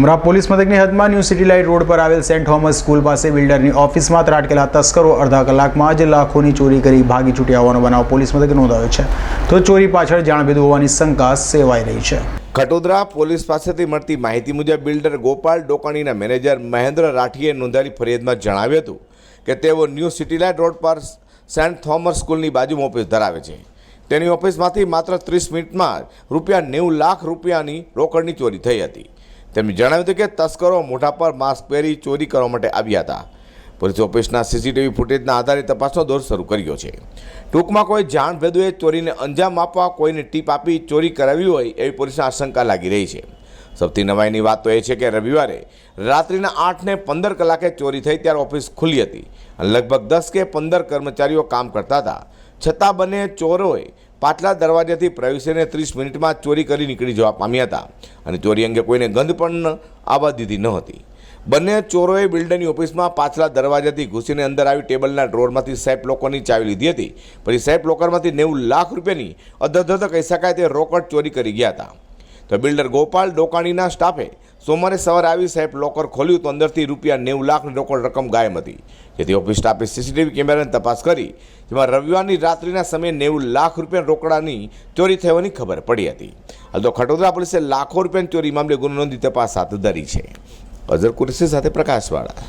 અમરા police મથકની હદમાં new city light road પર આવેલ સેન્ટ થોમસ સ્કૂલ પાસે બિલ્ડરની ઓફિસમાં ત્રાટકેલા તસ્કરો અડધા કલાકમાં જ લાખોની ચોરી કરી ભાગી છૂટ્યા હોવાનો બનાવ પોલીસ મથકે નોંધાયો છે. તો ચોરી પાછળ જાણભેદ હોવાની શંકા સેવાઈ રહી છે. કટોદરા પોલીસ પાસેથી મળતી માહિતી મુજબ બિલ્ડર ગોપાલ ડોકાણીના મેનેજર મહેન્દ્ર રાઠીએ નોંધાયેલી ફરિયાદમાં જણાવ્યું હતું કે તેઓ ન્યૂ સિટીલાઇટ રોડ પર સેન્ટ થોમસ સ્કૂલની બાજુમાં ઓફિસ ધરાવે છે. તેની ઓફિસમાંથી માત્ર ત્રીસ મિનિટમાં રૂપિયા નેવું લાખ રૂપિયાની રોકડની ચોરી થઈ હતી. તેમણે જણાવ્યું હતું કે તસ્કરો મોઢા પર માસ્ક પહેરી ચોરી કરવા માટે આવ્યા હતા. પોલીસ ઓફિસના સીસીટીવી ફૂટેજના આધારે તપાસનો દોર શરૂ કર્યો છે. ટૂંકમાં કોઈ જાણ ભેદુએ ચોરીને અંજામ આપવા કોઈને ટીપ આપી ચોરી કરાવી હોય એવી પોલીસને આશંકા લાગી રહી છે. સૌથી નવાઈની વાત તો એ છે કે રવિવારે રાત્રિના આઠને પંદર કલાકે ચોરી થઈ ત્યારે ઓફિસ ખુલ્લી હતી. લગભગ દસ કે પંદર કર્મચારીઓ કામ કરતા હતા. છતાં બંને ચોરોએ પાછલા દરવાજાથી પ્રવેશીને ત્રીસ મિનિટમાં ચોરી કરી નીકળી જવા પામ્યા હતા અને ચોરી અંગે કોઈને ગંધ પણ આવવા દીધી ન હતી. બંને ચોરોએ બિલ્ડરની ઓફિસમાં પાછલા દરવાજાથી ઘૂસીને અંદર આવી ટેબલના ડ્રોરમાંથી સેફ લોકરની ચાવી લીધી હતી. પછી સેફ લોકરમાંથી નેવું લાખ રૂપિયાની અધધધ કહી શકાય તે રોકડ ચોરી કરી ગયા હતા. તો બિલ્ડર ગોપાલ ડોકાણીના સ્ટાફે સોમવારે સવારે આવી સાહેબ લોકર ખોલ્યું તો અંદરથી રૂપિયા નેવું લાખની રોકડ રકમ ગાયબ હતી. જેથી ઓફિસ સ્ટાફે સીસીટીવી કેમેરાની તપાસ કરી, જેમાં રવિવારની રાત્રિના સમયે નેવું લાખ રૂપિયા રોકડાની ચોરી થવાની ખબર પડી હતી. હાલ તો ખટોદરા પોલીસે લાખો રૂપિયાની ચોરી મામલે ગુનો નોંધી તપાસ હાથ ધરી છે. અઝર કુરેશી સાથે પ્રકાશવાળા.